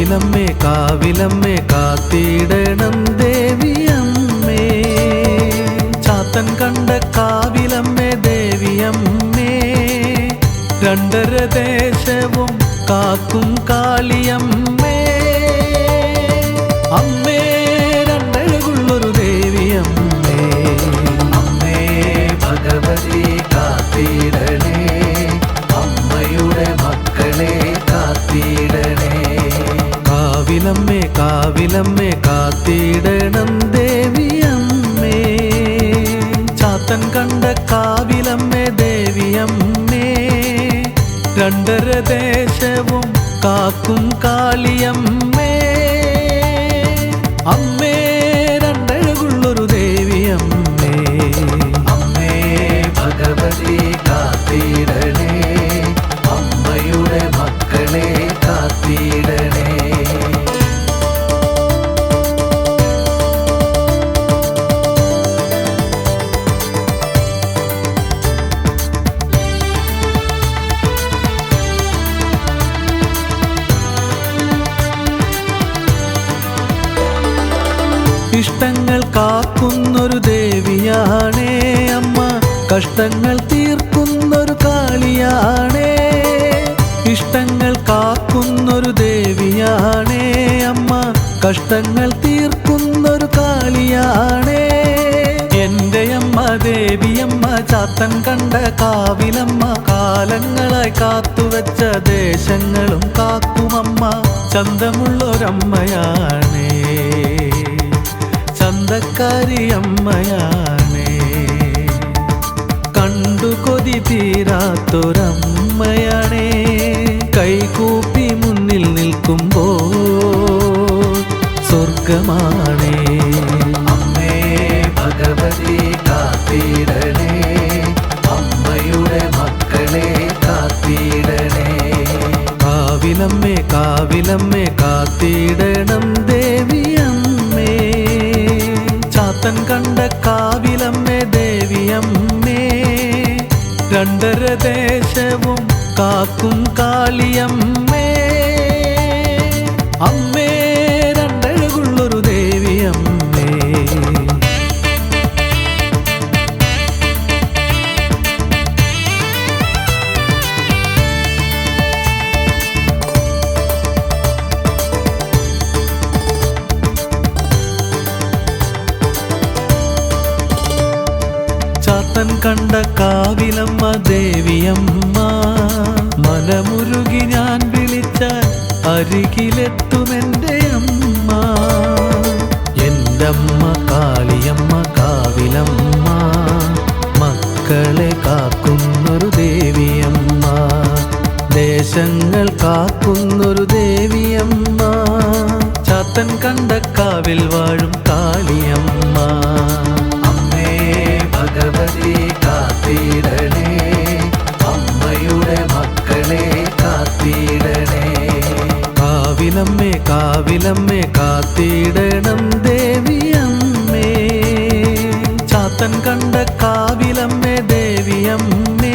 കാവിലമ്മേ കാവിലമ്മേ കാത്തിടണം ദേവിയമ്മേ. ചാത്തൻ കണ്ട കാവിലമ്മേ ദേവിയമ്മേ. രണ്ടര ദേശവും കാക്കും കാളിയമ്മേ. കാത്തിടണം ദേവിയമ്മേ ചാത്തൻ കണ്ട കാവിലമ്മേ ദേവിയമ്മേ രണ്ടര ദേശവും കാക്കും കാളിയമ്മേ. ഇഷ്ടങ്ങൾ കാക്കുന്നൊരു ദേവിയാണേ അമ്മ. കഷ്ടങ്ങൾ തീർക്കുന്നൊരു കാളിയാണേ. ഇഷ്ടങ്ങൾ കാക്കുന്നൊരു ദേവിയാണേ അമ്മ. കഷ്ടങ്ങൾ തീർക്കുന്നൊരു കാളിയാണേ. എന്റെ അമ്മ ദേവിയമ്മ ചാത്തൻ കണ്ട കാവിലമ്മ. കാലങ്ങളായി കാത്തുവെച്ച ദേശങ്ങളും കാക്കുമമ്മ ചന്തമുള്ളൊരമ്മയാണേ. ചന്തക്കാരി അമ്മയാണേ. കണ്ടു കൊതി തീരാത്തൊരമ്മയാണേ. കൈകൂപ്പി മുന്നിൽ നിൽക്കുമ്പോ സ്വർഗമാണേ. അമ്മേ ഭഗവതി കാത്തിടണേ. അമ്മയുടെ മക്കളെ കാത്തിടണേ. കാവിലമ്മേ കാവിലമ്മേ കാത്തിടണം കാക്കും കാളിയമ്മേ. അമ്മേ രണ്ടഴകുള്ളൊരു ദേവിയമ്മേ. ചാത്തൻ കണ്ട കാവിലമ്മ ദേവിയമ്മ അമ്മ കാളിയമ്മ കാവിലമ്മ. മക്കളെ കാക്കുന്നൊരു ദേവിയമ്മ. ദേശങ്ങൾ കാക്കുന്നൊരു ദേവിയമ്മ. ചാത്തൻ കണ്ട കാവിൽ വാഴും കാളിയമ്മ. കാവിലമ്മേ കാവിലമ്മേ കാത്തിടണം ദേവിയമ്മേ ചാത്തൻ കണ്ട കാവിലമ്മേ ദേവിയമ്മേ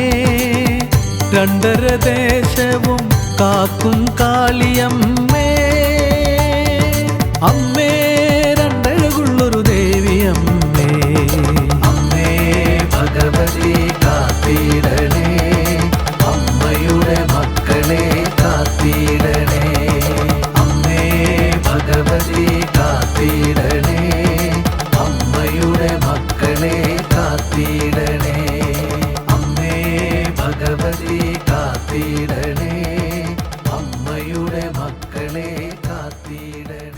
രണ്ടര ദേശവും കാക്കും കാളിയമ്മേ. അമ്മേ അങ്ങയുടെ മക്കളെ കാത്തിടണം.